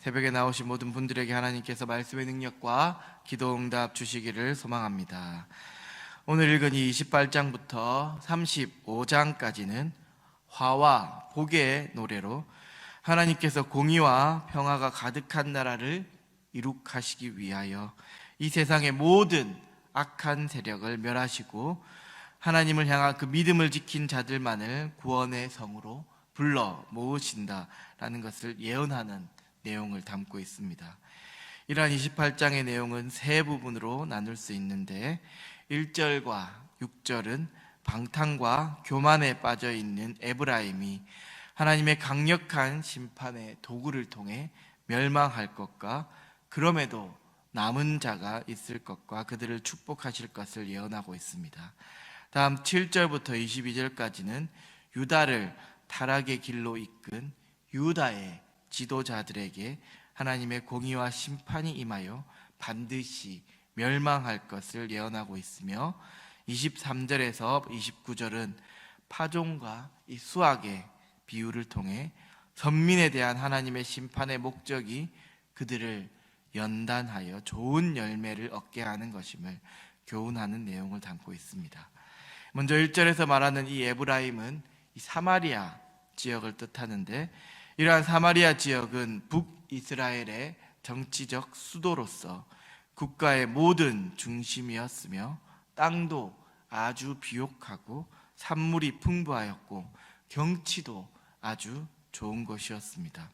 새벽에 나오신 모든 분들에게 하나님께서 말씀의 능력과 기도 응답 주시기를 소망합니다. 오늘 읽은 이 28장부터 35장까지는 화와 복의 노래로 하나님께서 공의와 평화가 가득한 나라를 이룩하시기 위하여 이 세상의 모든 악한 세력을 멸하시고 하나님을 향한 그 믿음을 지킨 자들만을 구원의 성으로 불러 모으신다라는 것을 예언하는 내용을 담고 있습니다. 이러한 28장의 내용은 세 부분으로 나눌 수 있는데 1절과 6절은 방탕과 교만에 빠져 있는 에브라임이 하나님의 강력한 심판의 도구를 통해 멸망할 것과 그럼에도 남은 자가 있을 것과 그들을 축복하실 것을 예언하고 있습니다. 다음 7절부터 22절까지는 유다를 타락의 길로 이끈 유다의 지도자들에게 하나님의 공의와 심판이 임하여 반드시 멸망할 것을 예언하고 있으며 23절에서 29절은 파종과 이 수학의 비유를 통해 선민에 대한 하나님의 심판의 목적이 그들을 연단하여 좋은 열매를 얻게 하는 것임을 교훈하는 내용을 담고 있습니다. 먼저 1절에서 말하는 이 에브라임은 이 사마리아 지역을 뜻하는데 이러한 사마리아 지역은 북이스라엘의 정치적 수도로서 국가의 모든 중심이었으며 땅도 아주 비옥하고 산물이 풍부하였고 경치도 아주 좋은 곳이었습니다.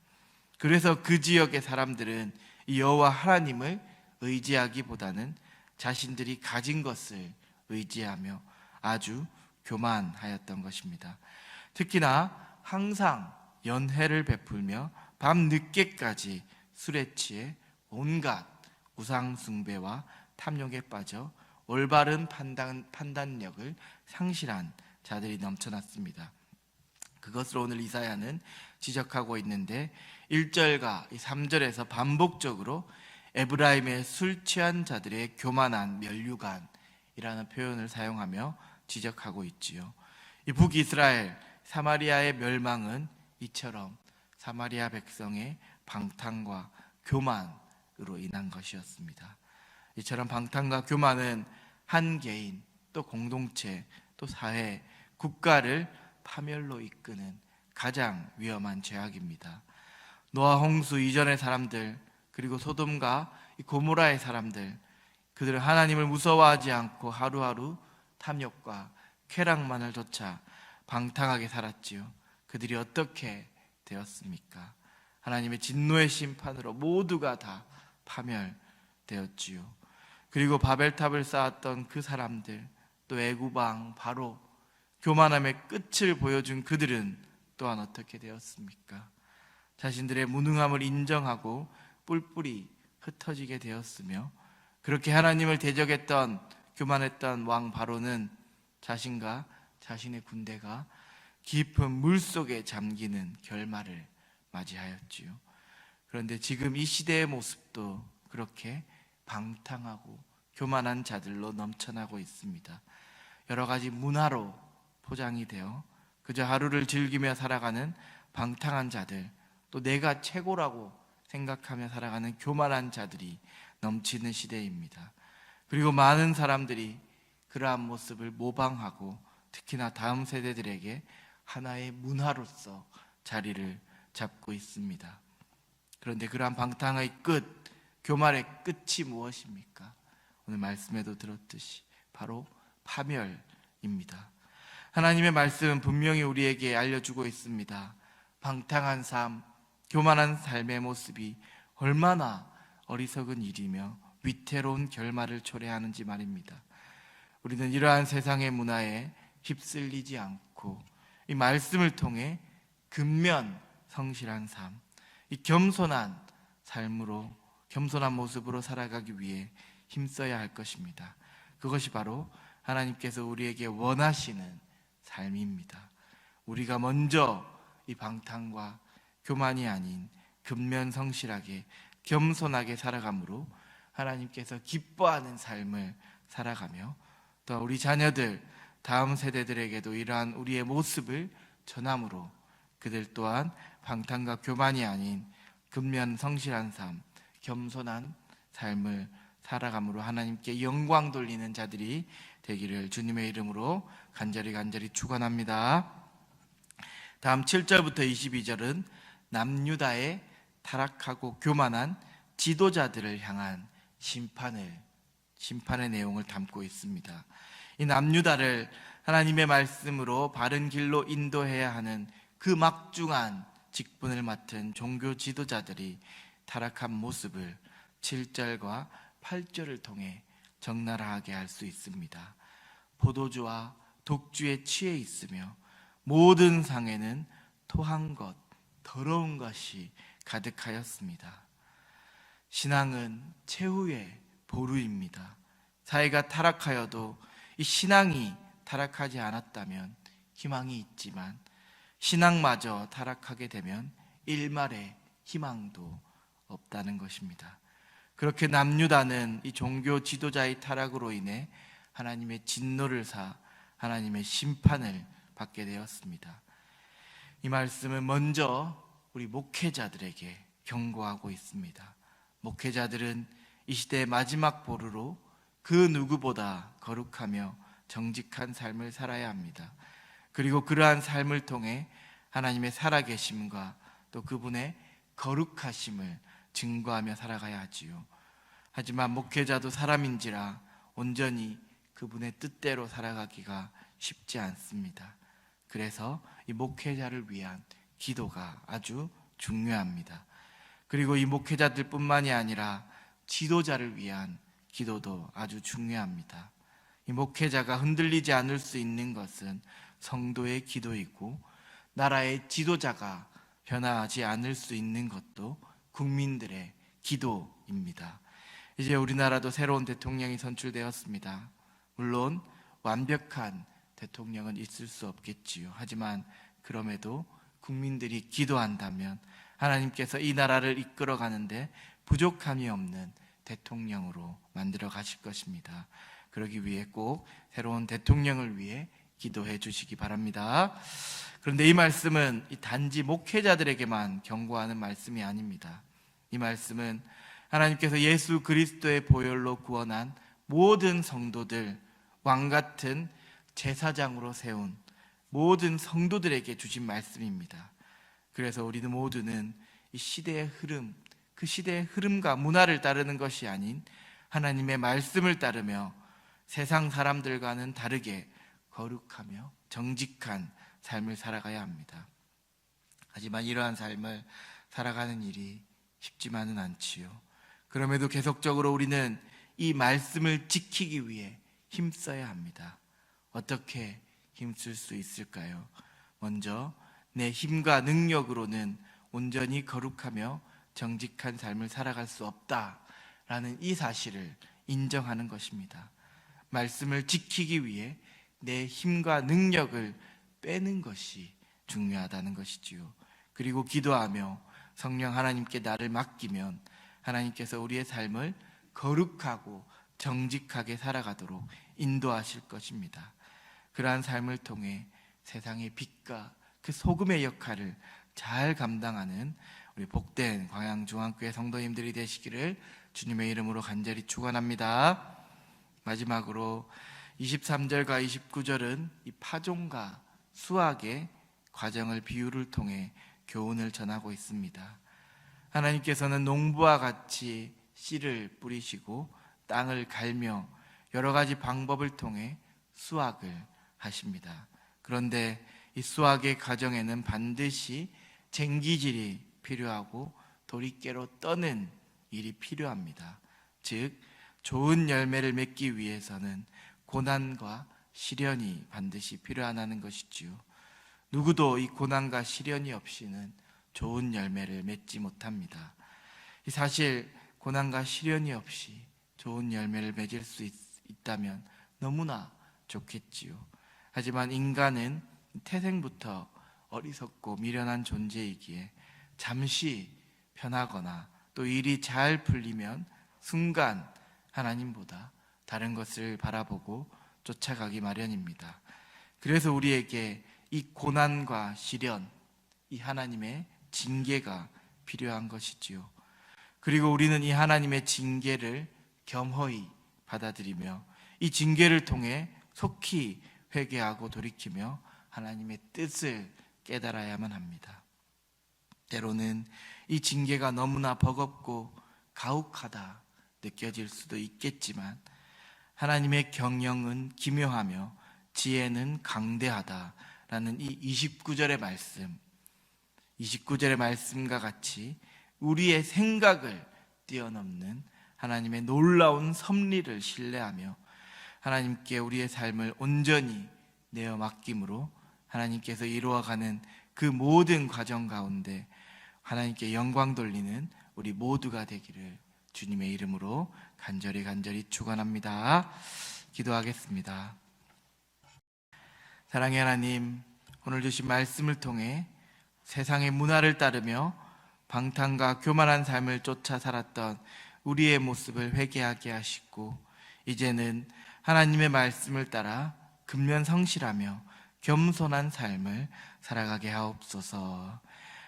그래서 그 지역의 사람들은 이 여호와 하나님을 의지하기보다는 자신들이 가진 것을 의지하며 아주 교만하였던 것입니다. 특히나 항상 연회를 베풀며 밤 늦게까지 술에 취해 온갖 우상 숭배와 탐욕에 빠져 올바른 판단, 판단력을 상실한 자들이 넘쳐났습니다. 그것을 오늘 이사야는 지적하고 있는데 1절과 3절에서 반복적으로 에브라임의 술 취한 자들의 교만한 멸류관이라는 표현을 사용하며 지적하고 있지요. 이 북이스라엘 사마리아의 멸망은 이처럼 사마리아 백성의 방탕과 교만으로 인한 것이었습니다. 이처럼 방탕과 교만은 한 개인 또 공동체 또 사회 국가를 파멸로 이끄는 가장 위험한 죄악입니다. 노아 홍수 이전의 사람들 그리고 소돔과 고모라의 사람들 그들은 하나님을 무서워하지 않고 하루하루 탐욕과 쾌락만을 좇아 방탕하게 살았지요. 그들이 어떻게 되었습니까? 하나님의 진노의 심판으로 모두가 다 파멸되었지요. 그리고 바벨탑을 쌓았던 그 사람들 또 애구방 바로 교만함의 끝을 보여준 그들은 또한 어떻게 되었습니까? 자신들의 무능함을 인정하고 뿔뿔이 흩어지게 되었으며 그렇게 하나님을 대적했던 교만했던 왕 바로는 자신과 자신의 군대가 깊은 물 속에 잠기는 결말을 맞이하였지요. 그런데 지금 이 시대의 모습도 그렇게 방탕하고 교만한 자들로 넘쳐나고 있습니다. 여러 가지 문화로 포장이 되어 그저 하루를 즐기며 살아가는 방탕한 자들, 또 내가 최고라고 생각하며 살아가는 교만한 자들이 넘치는 시대입니다. 그리고 많은 사람들이 그러한 모습을 모방하고 특히나 다음 세대들에게 하나의 문화로서 자리를 잡고 있습니다. 그런데 그러한 방탕의 끝, 교만의 끝이 무엇입니까? 오늘 말씀에도 들었듯이 바로 파멸입니다. 하나님의 말씀은 분명히 우리에게 알려주고 있습니다. 방탕한 삶, 교만한 삶의 모습이 얼마나 어리석은 일이며 위태로운 결말을 초래하는지 말입니다. 우리는 이러한 세상의 문화에 휩쓸리지 않고 이 말씀을 통해 근면 성실한 삶, 이 겸손한 삶으로 겸손한 모습으로 살아가기 위해 힘써야 할 것입니다. 그것이 바로 하나님께서 우리에게 원하시는 삶입니다. 우리가 먼저 이 방탕과 교만이 아닌 근면 성실하게 겸손하게 살아감으로 하나님께서 기뻐하는 삶을 살아가며 또 우리 자녀들 다음 세대들에게도 이러한 우리의 모습을 전함으로 그들 또한 방탕과 교만이 아닌 근면 성실한 삶, 겸손한 삶을 살아감으로 하나님께 영광 돌리는 자들이 되기를 주님의 이름으로 간절히 간절히 축원합니다. 다음 7절부터 22절은 남유다의 타락하고 교만한 지도자들을 향한 심판을 심판의 내용을 담고 있습니다. 이 남유다를 하나님의 말씀으로 바른 길로 인도해야 하는 그 막중한 직분을 맡은 종교 지도자들이 타락한 모습을 7절과 8절을 통해 적나라하게 할수 있습니다. 포도주와 독주에 취해 있으며 모든 상에는 토한 것, 더러운 것이 가득하였습니다. 신앙은 최후의 보루입니다. 사회가 타락하여도 이 신앙이 타락하지 않았다면 희망이 있지만 신앙마저 타락하게 되면 일말의 희망도 없다는 것입니다. 그렇게 남유다는 이 종교 지도자의 타락으로 인해 하나님의 진노를 사 하나님의 심판을 받게 되었습니다. 이 말씀은 먼저 우리 목회자들에게 경고하고 있습니다. 목회자들은 이 시대의 마지막 보루로 그 누구보다 거룩하며 정직한 삶을 살아야 합니다. 그리고 그러한 삶을 통해 하나님의 살아계심과 또 그분의 거룩하심을 증거하며 살아가야 하지요. 하지만 목회자도 사람인지라 온전히 그분의 뜻대로 살아가기가 쉽지 않습니다. 그래서 이 목회자를 위한 기도가 아주 중요합니다. 그리고 이 목회자들뿐만이 아니라 지도자를 위한 기도도 아주 중요합니다. 이 목회자가 흔들리지 않을 수 있는 것은 성도의 기도이고 나라의 지도자가 변화하지 않을 수 있는 것도 국민들의 기도입니다. 이제 우리나라도 새로운 대통령이 선출되었습니다. 물론 완벽한 대통령은 있을 수 없겠지요. 하지만 그럼에도 국민들이 기도한다면 하나님께서 이 나라를 이끌어 가는데 부족함이 없는 대통령으로 만들어 가실 것입니다. 그러기 위해 꼭 새로운 대통령을 위해 기도해 주시기 바랍니다. 그런데 이 말씀은 이 단지 목회자들에게만 경고하는 말씀이 아닙니다. 이 말씀은 하나님께서 예수 그리스도의 보혈로 구원한 모든 성도들 왕 같은 제사장으로 세운 모든 성도들에게 주신 말씀입니다. 그래서 우리는 모두는 이 시대의 흐름, 그 시대의 흐름과 문화를 따르는 것이 아닌 하나님의 말씀을 따르며 세상 사람들과는 다르게 거룩하며 정직한 삶을 살아가야 합니다. 하지만 이러한 삶을 살아가는 일이 쉽지만은 않지요. 그럼에도 계속적으로 우리는 이 말씀을 지키기 위해 힘써야 합니다. 어떻게 힘쓸 수 있을까요? 먼저 내 힘과 능력으로는 온전히 거룩하며 정직한 삶을 살아갈 수 없다라는 이 사실을 인정하는 것입니다. 말씀을 지키기 위해 내 힘과 능력을 빼는 것이 중요하다는 것이지요. 그리고 기도하며 성령 하나님께 나를 맡기면 하나님께서 우리의 삶을 거룩하고 정직하게 살아가도록 인도하실 것입니다. 그러한 삶을 통해 세상의 빛과 그 소금의 역할을 잘 감당하는 우리 복된 광양중앙교회 성도님들이 되시기를 주님의 이름으로 간절히 축원합니다. 마지막으로 23절과 29절은 이 파종과 수확의 과정을 비유를 통해 교훈을 전하고 있습니다. 하나님께서는 농부와 같이 씨를 뿌리시고 땅을 갈며 여러 가지 방법을 통해 수확을 하십니다. 그런데 이 수확의 과정에는 반드시 쟁기질이 필요하고 도리깨로 떠는 일이 필요합니다. 즉 좋은 열매를 맺기 위해서는 고난과 시련이 반드시 필요하다는 것이지요. 누구도 이 고난과 시련이 없이는 좋은 열매를 맺지 못합니다. 사실 고난과 시련이 없이 좋은 열매를 맺을 수 있, 있다면 너무나 좋겠지요. 하지만 인간은 태생부터 어리석고 미련한 존재이기에 잠시 편하거나 또 일이 잘 풀리면 순간 하나님보다 다른 것을 바라보고 쫓아가기 마련입니다. 그래서 우리에게 이 고난과 시련, 이 하나님의 징계가 필요한 것이지요. 그리고 우리는 이 하나님의 징계를 겸허히 받아들이며 이 징계를 통해 속히 회개하고 돌이키며 하나님의 뜻을 깨달아야만 합니다. 때로는 이 징계가 너무나 버겁고 가혹하다 느껴질 수도 있겠지만 하나님의 경영은 기묘하며 지혜는 강대하다라는 이 29절의 말씀 29절의 말씀과 같이 우리의 생각을 뛰어넘는 하나님의 놀라운 섭리를 신뢰하며 하나님께 우리의 삶을 온전히 내어 맡김으로 하나님께서 이루어가는 그 모든 과정 가운데 하나님께 영광 돌리는 우리 모두가 되기를 주님의 이름으로 간절히 간절히 축원합니다. 기도하겠습니다. 사랑의 하나님, 오늘 주신 말씀을 통해 세상의 문화를 따르며 방탕과 교만한 삶을 쫓아 살았던 우리의 모습을 회개하게 하시고 이제는 하나님의 말씀을 따라 근면 성실하며 겸손한 삶을 살아가게 하옵소서.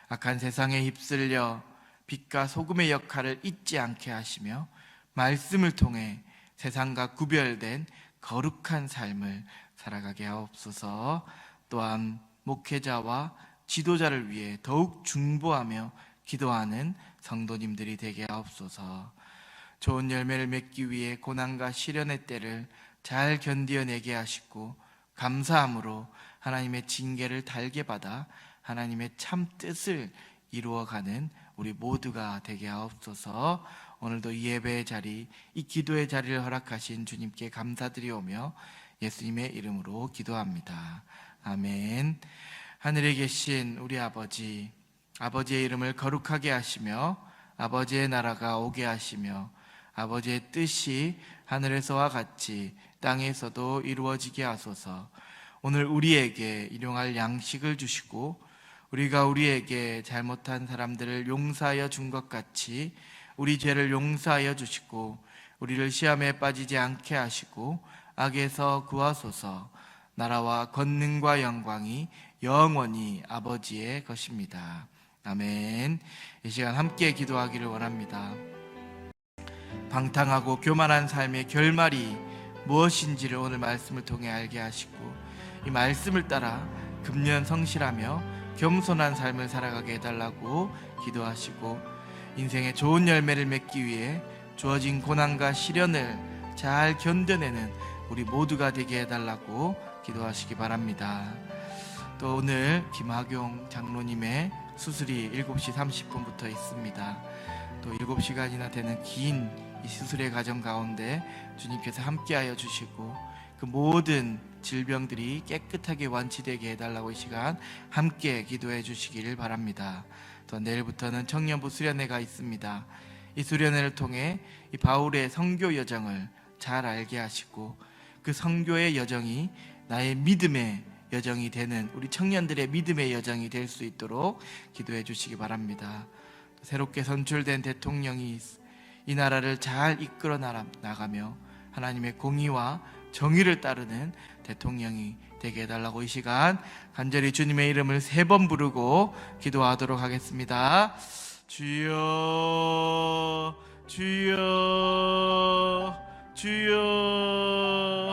악한 세상에 휩쓸려 빛과 소금의 역할을 잊지 않게 하시며 말씀을 통해 세상과 구별된 거룩한 삶을 살아가게 하옵소서. 또한 목회자와 지도자를 위해 더욱 중보하며 기도하는 성도님들이 되게 하옵소서. 좋은 열매를 맺기 위해 고난과 시련의 때를 잘 견디어내게 하시고 감사함으로 하나님의 징계를 달게 받아 하나님의 참 뜻을 이루어가는 우리 모두가 되게 하옵소서. 오늘도 이 예배의 자리, 이 기도의 자리를 허락하신 주님께 감사드리오며 예수님의 이름으로 기도합니다. 아멘. 하늘에 계신 우리 아버지, 아버지의 이름을 거룩하게 하시며 아버지의 나라가 오게 하시며 아버지의 뜻이 하늘에서와 같이 땅에서도 이루어지게 하소서. 오늘 우리에게 일용할 양식을 주시고 우리가 우리에게 잘못한 사람들을 용서하여 준 것 같이 우리 죄를 용서하여 주시고 우리를 시험에 빠지지 않게 하시고 악에서 구하소서. 나라와 권능과 영광이 영원히 아버지의 것입니다. 아멘. 이 시간 함께 기도하기를 원합니다. 방탕하고 교만한 삶의 결말이 무엇인지를 오늘 말씀을 통해 알게 하시고 이 말씀을 따라 금년 성실하며 겸손한 삶을 살아가게 해달라고 기도하시고 인생의 좋은 열매를 맺기 위해 주어진 고난과 시련을 잘 견뎌내는 우리 모두가 되게 해달라고 기도하시기 바랍니다. 또 오늘 김학용 장로님의 수술이 7시 30분부터 있습니다. 또 7시간이나 되는 긴 이 수술의 과정 가운데 주님께서 함께하여 주시고 그 모든 질병들이 깨끗하게 완치되게 해달라고 이 시간 함께 기도해 주시기를 바랍니다. 또 내일부터는 청년부 수련회가 있습니다. 이 수련회를 통해 이 바울의 선교 여정을 잘 알게 하시고 그 선교의 여정이 나의 믿음의 여정이 되는 우리 청년들의 믿음의 여정이 될 수 있도록 기도해 주시기 바랍니다. 새롭게 선출된 대통령이 이 나라를 잘 이끌어 나가며 하나님의 공의와 정의를 따르는 대통령이 되게 해달라고 이 시간 간절히 주님의 이름을 세 번 부르고 기도하도록 하겠습니다. 주여, 주여, 주여.